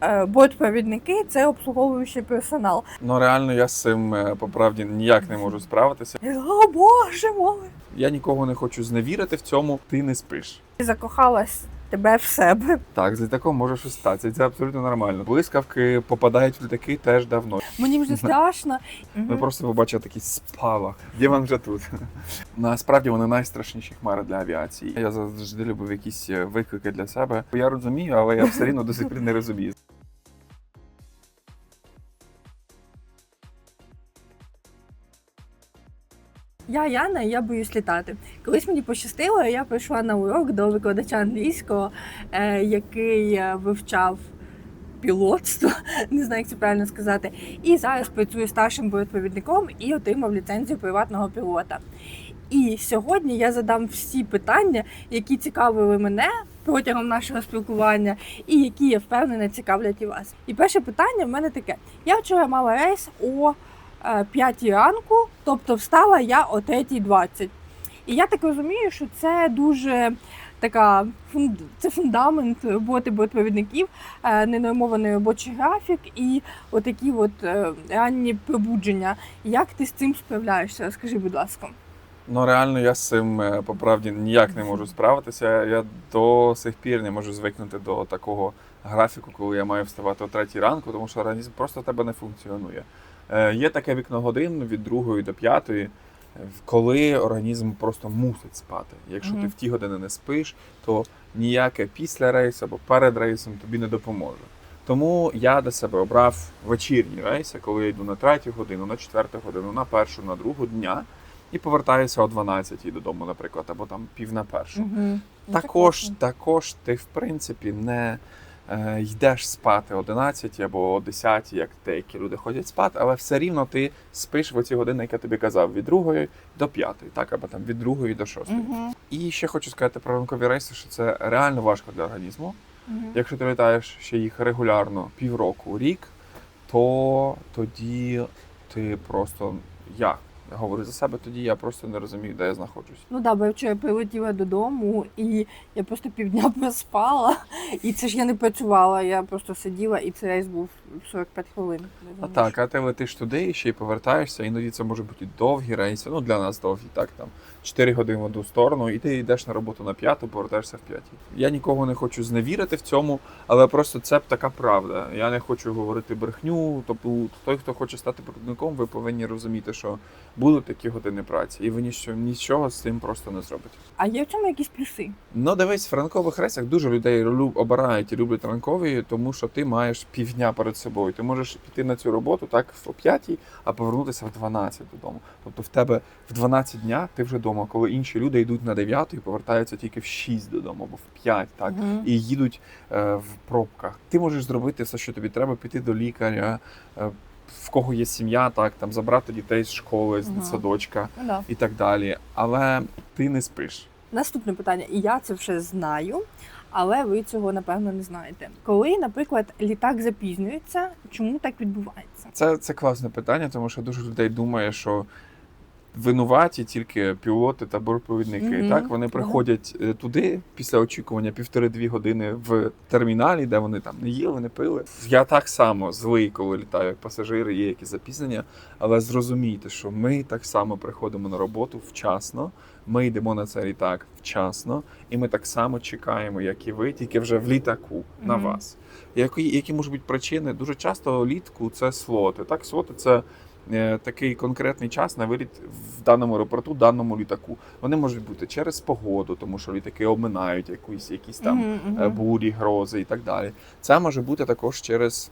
е, бортпровідники це обслуговуючий персонал. Ну реально я з цим е, по правді ніяк не можу справитися. О, Боже мой! Я нікого не хочу зневірити в цьому. Ти не спиш. Закохалась тебе в себе. Так, з літаком може щось статися. Це абсолютно нормально. Блискавки попадають в літаки теж давно. Мені вже страшно. Ми просто побачили такий спалах. Діван вже тут. Насправді вони найстрашніші хмари для авіації. Я завжди любив якісь е, виклики для себе. Я розумію, але я все рівно до сих пір не розумію. Я Яна, я боюсь літати. Колись мені пощастило, я прийшла на урок до викладача англійського, е, який е, вивчав пілотство, не знаю, як це правильно сказати. І зараз працює старшим бортпровідником і отримав ліцензію приватного пілота. І сьогодні я задам всі питання, які цікавили мене протягом нашого спілкування, і які я впевнена цікавлять і вас. І перше питання в мене таке: я вчора мала рейс о 5 ранку, тобто встала я о 3.20. І я так розумію, що це дуже така це фундамент роботи бортпровідників, е, ненормований робочий графік і отакі от е, ранні пробудження. Як ти з цим справляєшся? Скажи, будь ласка. Ну реально я з цим е, по правді ніяк не можу справитися. Я до сих пір не можу звикнути до такого графіку, коли я маю вставати о третій ранку, тому що організм просто в тебе не функціонує. Е, Є таке вікно годин від другої до п'ятої, е, коли організм просто мусить спати. Якщо ти в ті години не спиш, то ніяке після рейсу або перед рейсом тобі не допоможе. Тому я для себе обрав вечірні рейси, коли я йду на третю годину, на четверту годину, на першу, на другу дня і повертаюся о 12 додому, наприклад, або там пів на першу. Угу. Також, також ти, в принципі, не йдеш спати о 11 або о 10, як деякі люди ходять спати, але все рівно ти спиш в оці години, як я тобі казав, від 2 до 5, так, або там від 2 до 6. Угу. І ще хочу сказати про ранкові рейси, що це реально важко для організму. Якщо ти літаєш ще їх регулярно півроку, рік, то тоді ти просто я говорю за себе, тоді я просто не розумію, де я знаходжусь. Ну да, бо я вчора прилетіла додому і я просто півдня проспала. І це ж я не працювала, я просто сиділа, і цей рейс був 45 хвилин. А так, а ти летиш туди і ще й повертаєшся, іноді це може бути довгі рейси. Ну для нас довгі, так там 4 години в одну сторону, і ти йдеш на роботу на п'яту, повертаєшся в п'ятій. Я нікого не хочу зневірити в цьому, але просто це така правда. Я не хочу говорити брехню. Тобто, той, хто хоче стати провідником, ви повинні розуміти, що будуть такі години праці, і ви нічого, нічого з цим просто не зробите. А є в цьому якісь плюси? Ну, дивись, в ранкових рейсах дуже людей лю- обирають і люблять ранкові, тому що ти маєш півдня перед собою. Ти можеш піти на цю роботу так о 5, а повернутися в 12 додому. Тобто в тебе в 12 дня ти вже вдома, коли інші люди йдуть на 9 і повертаються тільки в 6 додому або в 5, так. Мгм. І їдуть е, в пробках. Ти можеш зробити все, що тобі треба, піти до лікаря, е, в кого є сім'я, так там забрати дітей з школи, з Ага. садочка Ну, да. і так далі. Але ти не спиш. Наступне питання, і я це вже знаю, але ви цього напевно не знаєте. Коли, наприклад, літак запізнюється, чому так відбувається? Це, це класне питання, тому що дуже людей думає, що винуваті тільки пілоти та бортпровідники. Мгм. Так вони приходять е, туди після очікування півтори-дві години в терміналі, де вони там не їли, не пили. Я так само злий, коли літаю як пасажири, є якісь запізнення, але зрозумійте, що ми так само приходимо на роботу вчасно. Ми йдемо на цей літак вчасно, і ми так само чекаємо, як і ви, тільки вже в літаку на вас. Які, які можуть бути причини? Дуже часто літку це слоти. Так, слоти це такий конкретний час на виліт в даному аеропорту, даному літаку. Вони можуть бути через погоду, тому що літаки обминають якісь, якісь там мгм. е, бурі, грози і так далі. Це може бути також через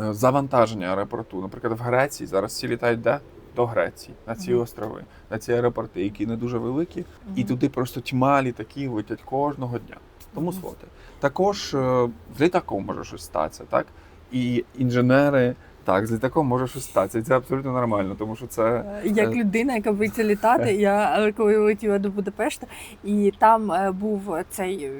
е, завантаження аеропорту. Наприклад, в Греції зараз всі літають де? До Греції, на ці Мгм. острови, на ці аеропорти, які не дуже великі, і туди просто тьма літаків летять кожного дня. Тому Мгм. слоти. Також е, з літаком може щось статися, так? І інженери, так, з літаком може щось статися. Це абсолютно нормально, тому що це. Е, Як Е. людина, яка боїться літати, я е, коли летіла до Будапешта, і там був цей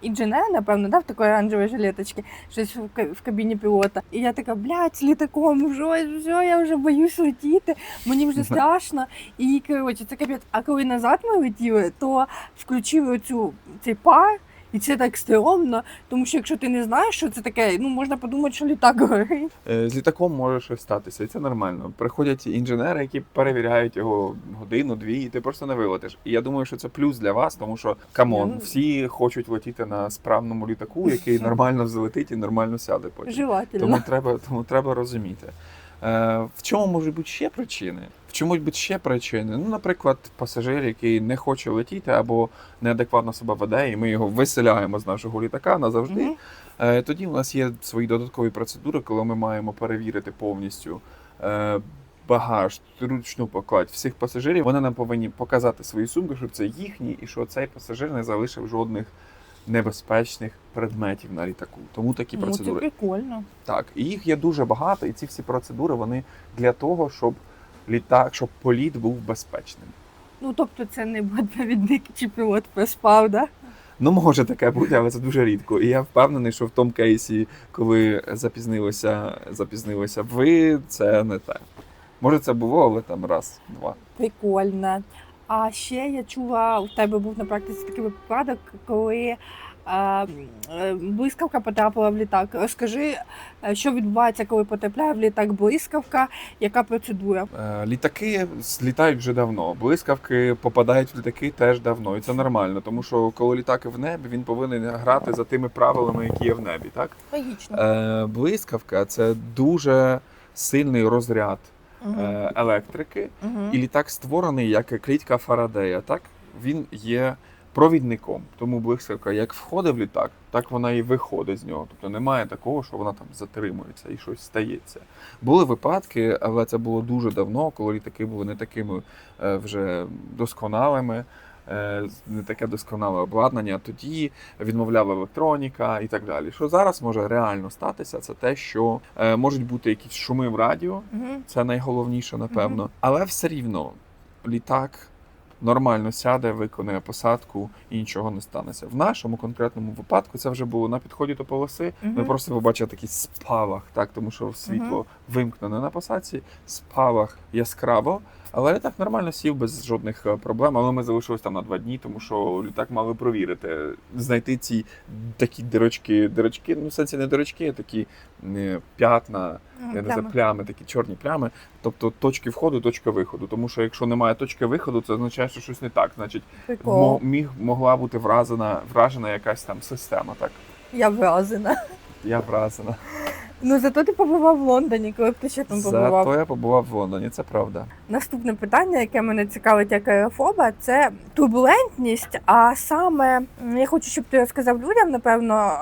інженер, напевно, да, в такої оранжевої жилеточки, щось в ка- в кабіні пілота. І я така, блядь, з літаком, вже, все, я вже боюсь летіти, мені вже страшно. І коротше, це капець. А коли назад ми летіли, то включили цю цей пар. І це так стрьомно, тому що якщо ти не знаєш, що це таке, ну можна подумати, що літак горить. Е, З літаком може щось статися, і це нормально. Приходять інженери, які перевіряють його годину-дві, і ти просто не вилетиш. І я думаю, що це плюс для вас, тому що камон, Ну. всі хочуть летіти на справному літаку, який нормально взлетить і нормально сяде потім. Желательно. Тому треба, тому треба розуміти. Е, в чому можуть бути ще причини? В чому можуть бути ще причини? Ну, наприклад, пасажир, який не хоче летіти або неадекватно себе веде, і ми його виселяємо з нашого літака назавжди. Мгм. Е, Тоді у нас є свої додаткові процедури, коли ми маємо перевірити повністю е, багаж, ручну покладь всіх пасажирів. Вони нам повинні показати свої сумки, що це їхні, і що цей пасажир не залишив жодних небезпечних предметів на літаку. Тому такі Ну, це прикольно. Так, і їх є дуже багато, і ці всі процедури вони для того, щоб літак, щоб політ був безпечним. Ну тобто це не бортпровідник чи пілот проспав, да? Ну, може таке бути, але це дуже рідко. І я впевнений, що в тому кейсі, коли запізнилося, запізнилося ви, це не те. Може, це було, але там раз, два. Прикольно. А ще я чула, у тебе був на практиці такий випадок, коли е, е, блискавка потрапила в літак. Розкажи, е, що відбувається, коли потрапляє в літак блискавка, яка процедура? Е, Літаки літають вже давно. Блискавки попадають в літаки теж давно. І це нормально, тому що коли літак в небі, він повинен грати за тими правилами, які є в небі. Так? Логічно. Е, Блискавка це дуже сильний розряд е, електрики. І літак створений як клітка Фарадея, так? Він є провідником. Тому блискавка як входить в літак, так вона і виходить з нього. Тобто немає такого, що вона там затримується і щось стається. Були випадки, але це було дуже давно, коли літаки були не такими е, вже досконалими. Е, Не таке досконале обладнання, тоді відмовляла електроніка і так далі. Що зараз може реально статися, це те, що е, можуть бути якісь шуми в радіо, це найголовніше, напевно. Але все рівно літак нормально сяде, виконує посадку і нічого не станеться. В нашому конкретному випадку це вже було на підході до полоси. Ми просто побачили такий спалах, так тому що світло вимкнене на посадці, спалах яскраво. Але літак нормально сів без жодних е, проблем. Але ми залишились там на два дні, тому що літак мали провірити, знайти ці такі дирочки, дирочки, ну в сенсі не дирочки, а такі е, п'ятна, я не знаю, плями, такі чорні плями. Тобто точки входу, точка виходу. Тому що якщо немає точки виходу, це означає, що щось не так. Значить, мо- міг могла бути вражена, вражена якась там система. Так, Я вразена. я вражена. Ну зато ти побував в Лондоні, коли б ти ще там побував. Зато я побував в Лондоні, це правда. Наступне питання, яке мене цікавить як аерофоба, це турбулентність. А саме я хочу, щоб ти розказав людям, напевно,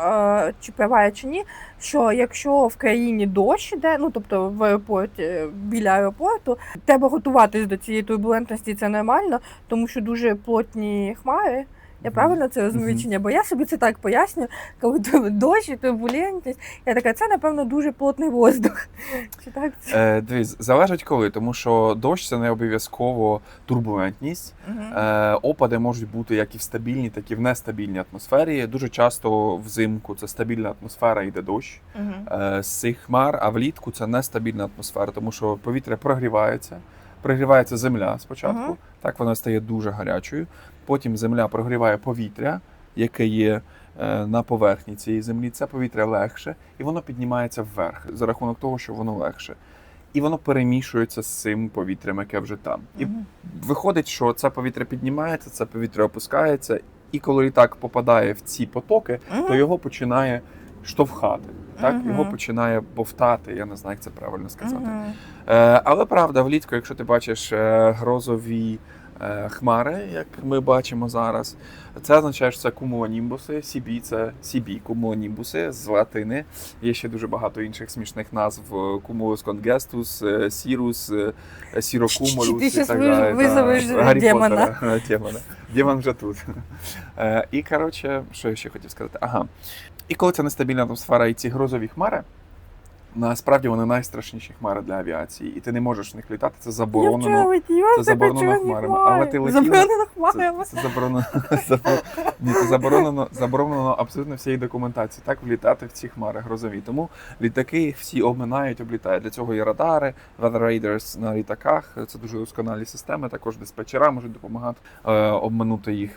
е, чи права я чи ні, що якщо в країні дощ іде, ну тобто в аеропорті е, біля аеропорту, треба готуватись до цієї турбулентності, це нормально, тому що дуже плотні хмари. Я правильно це розумію чи ні? Бо я собі це так пояснюю, коли дощ і турбулентність. Я така, це напевно дуже плотний воздух. Чи так це? Е, дивись, залежить коли, тому що дощ це не обов'язково турбулентність. Е, опади можуть бути як і в стабільній, так і в нестабільній атмосфері. Дуже часто взимку це стабільна атмосфера, йде дощ е, з цих хмар, а влітку це нестабільна атмосфера, тому що повітря прогрівається. Прогрівається земля спочатку, Мгм. так вона стає дуже гарячою. Потім земля прогріває повітря, яке є е, на поверхні цієї землі. Це повітря легше, і воно піднімається вверх за рахунок того, що воно легше. І воно перемішується з цим повітрям, яке вже там. І Мгм. виходить, що це повітря піднімається, це повітря опускається, і коли літак попадає в ці потоки, то його починає штовхати. Так, Мгм. його починає бовтати. Я не знаю, як це правильно сказати. Мгм. Е, але правда, влітку, якщо ти бачиш е, грозові е, хмари, як ми бачимо зараз, це означає, що це кумулонімбуси. CB – це CB, кумулонімбуси з латини. Є ще дуже багато інших смішних назв: е, Cirrus, е, Ти і так далі. визовеш. Демона. Демон вже тут. Е, І коротше, що я ще хотів сказати? Ага. І коли це нестабільна атмосфера і ці грозові хмари, насправді вони найстрашніші хмари для авіації, і ти не можеш в них літати. Це Я заборонено. летіла це заборонено хмарами. Але ти летіла- Заборонено Це, хмарами. це заборонено, забор- Ні, це заборонено, заборонено абсолютно всієї документації. Так влітати в ці хмари грозові. Тому літаки їх всі обминають, облітають. Для цього є радари, radars на літаках. Це дуже досконалі системи. Також диспетчера можуть допомагати е, обминути їх.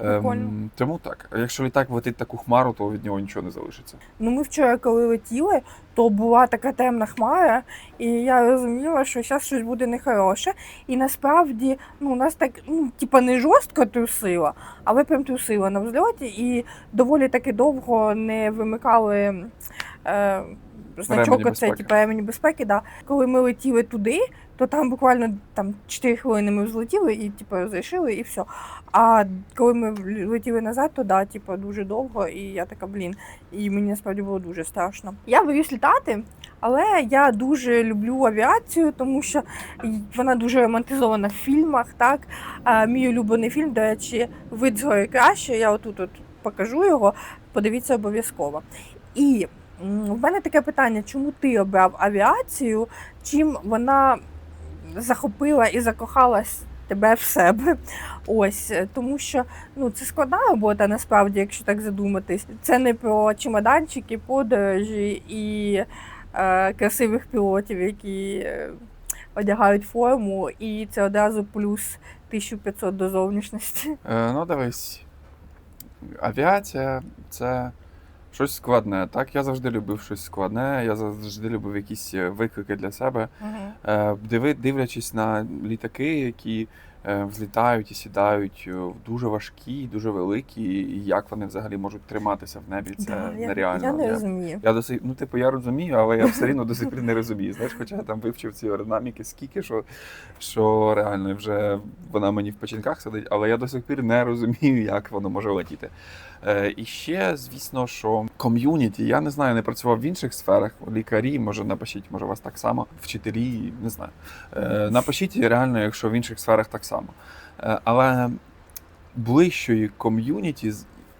Ем, тому так. А якщо літак летить таку хмару, то від нього нічого не залишиться. Ну, ми вчора, коли летіли, то була така темна хмара, і я розуміла, що зараз щось буде нехороше. І насправді ну, нас так, ну, типа, не жорстко трусило, але прям трусило на взльоті, і доволі таки довго не вимикали. Е, Значок оце, безпеки. типу, ремені безпеки, да. Коли ми летіли туди, то там буквально там 4 хвилини ми взлетіли і типу, розрішили, і все. А коли ми летіли назад, то да, типу, дуже довго, і я така, блін, і мені насправді було дуже страшно. Я боюсь літати, але я дуже люблю авіацію, тому що вона дуже романтизована в фільмах. Так? Мій улюблений фільм, до речі, вид згори краще. Я отут от покажу його, подивіться обов'язково. І в мене таке питання: чому ти обрав авіацію? Чим вона захопила і закохалась тебе в себе? Ось е, тому що ну це складна робота, насправді, якщо так задуматись. Це не про чемоданчики, подорожі і е, красивих пілотів, які е, одягають форму, і це одразу плюс 1500 до зовнішності. Е, ну, дивись, авіація це щось складне. Так, я завжди любив щось складне, я завжди любив якісь е, виклики для себе. Е, диви, дивлячись на літаки, які е, взлітають і сідають дуже важкі, дуже великі, і як вони взагалі можуть триматися в небі, це Да, нереально. я не Я- розумію. Я до сих, ну, типу, я розумію, але я все рівно до сих пір не розумію. Знаєш, хоча я там вивчив ці аеродинаміки скільки, що, що реально вже вона мені в печінках сидить, але я до сих пір не розумію, як воно може летіти. Е, і ще, звісно, що ком'юніті, я не знаю, не працював в інших сферах. Лікарі, може, напишіть, може, у вас так само, вчителі, не знаю. Е, напишіть реально, якщо в інших сферах так само. Е, але ближчої ком'юніті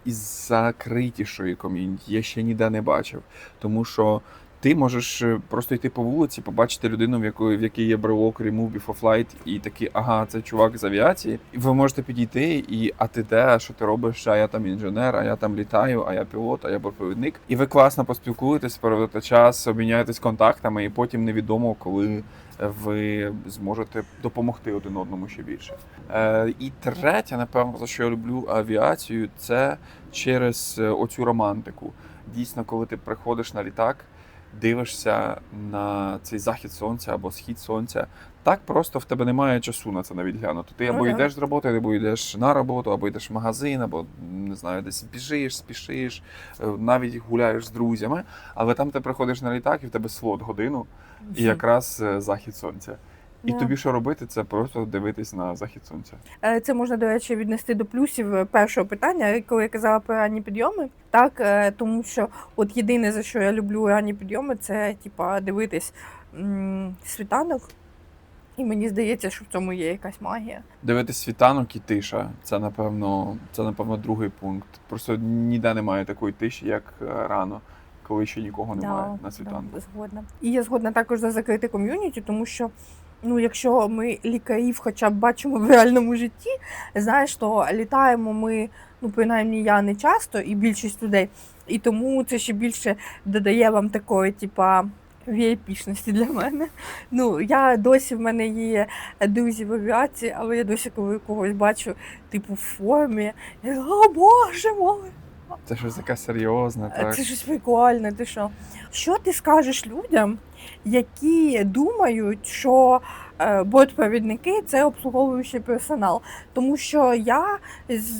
із закритішої ком'юніті я ще ніде не бачив. Тому що ти можеш е, просто йти по вулиці, побачити людину, в якої в якій є брелок Remove Before Flight, і такий, ага, це чувак з авіації. І ви можете підійти, і а ти де, що ти робиш? А я там інженер, а я там літаю, а я пілот, а я бортпровідник. І ви класно поспілкуєтесь, проведете час, обміняєтесь контактами, і потім невідомо, коли ви зможете допомогти один одному ще більше. Е, і третє, напевно, за що я люблю авіацію, це через е, оцю романтику. Дійсно, коли ти приходиш на літак, дивишся на цей захід сонця або схід сонця. Так просто в тебе немає часу на це навіть глянути. Ти або Ну йдеш з роботи, або йдеш на роботу, або йдеш в магазин, або не знаю, десь біжиш, спішиш, е, навіть гуляєш з друзями. Але там ти приходиш на літак, і в тебе слот годину, і якраз е, захід сонця. І Да. тобі що робити, це просто дивитись на захід сонця. Е, Це можна, до речі, віднести до плюсів е, першого питання, коли я казала про ранні підйоми. Так, е, тому що от єдине, за що я люблю ранні підйоми, це типа дивитись м, світанок. І мені здається, що в цьому є якась магія. Дивитись світанок і тиша. Це напевно, це напевно другий пункт. Просто ніде немає такої тиші, як рано, коли ще нікого немає на світанку. Да, згодна. І я згодна також за закрите ком'юніті, тому що ну, якщо ми лікарів хоча б бачимо в реальному житті, знаєш, то літаємо ми, ну принаймні я не часто і більшість людей. І тому це ще більше додає вам такої, типа. VIP-шності для мене. Ну, я досі в мене є друзі в авіації, але я досі, коли когось бачу, типу, в формі, я, о Боже мой! Це щось таке серйозне, Е, так. Це щось прикольне. Ти що? Що ти скажеш людям, які думають, що е, бортпровідники це обслуговуючий персонал? Тому що я,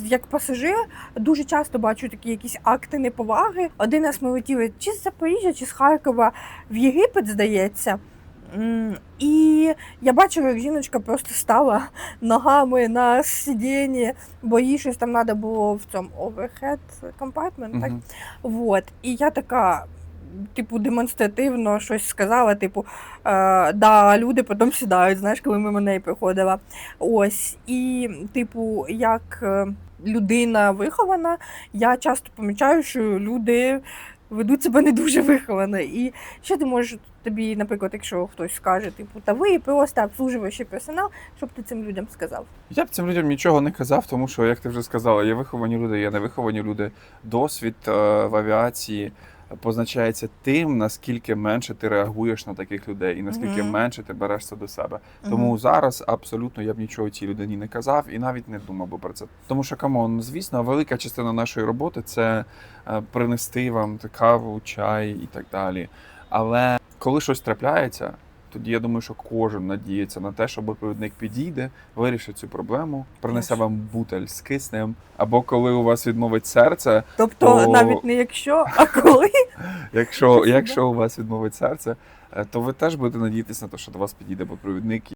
як пасажир, дуже часто бачу такі якісь акти неповаги. Один раз ми летіли чи з Запоріжжя, чи з Харкова в Єгипет, здається. І я бачила, як жіночка просто стала ногами на сидінні, бо їй щось там треба було в цьому overhead compartment, так? Мгм. Вот. І я така, типу, демонстративно щось сказала, типу, е, да, люди потім сідають, знаєш, коли мимо неї проходила. Ось. І, типу, як е, людина вихована, я часто помічаю, що люди ведуть себе не дуже виховано. І що ти можеш тобі, наприклад, якщо хтось скаже, типу, та ви просто обслужуючий персонал, щоб ти цим людям сказав? Я б цим людям нічого не казав, тому що, як ти вже сказала, є виховані люди, є невиховані люди. Досвід е, в авіації позначається тим, наскільки менше ти реагуєш на таких людей, і наскільки Мгм. менше ти береш це до себе. Тому зараз абсолютно я б нічого цій людині не казав і навіть не думав би про це. Тому що камон, звісно, велика частина нашої роботи це е, принести вам каву, чай і так далі. Але коли щось трапляється, тоді я думаю, що кожен надіється на те, що провідник підійде, вирішить цю проблему, принесе вам бутель з киснем, або коли у вас відмовить серце, Тобто То- навіть не якщо, а коли. якщо, якщо у вас відмовить серце, е, то ви теж будете надіятися на те, що до вас підійде провідник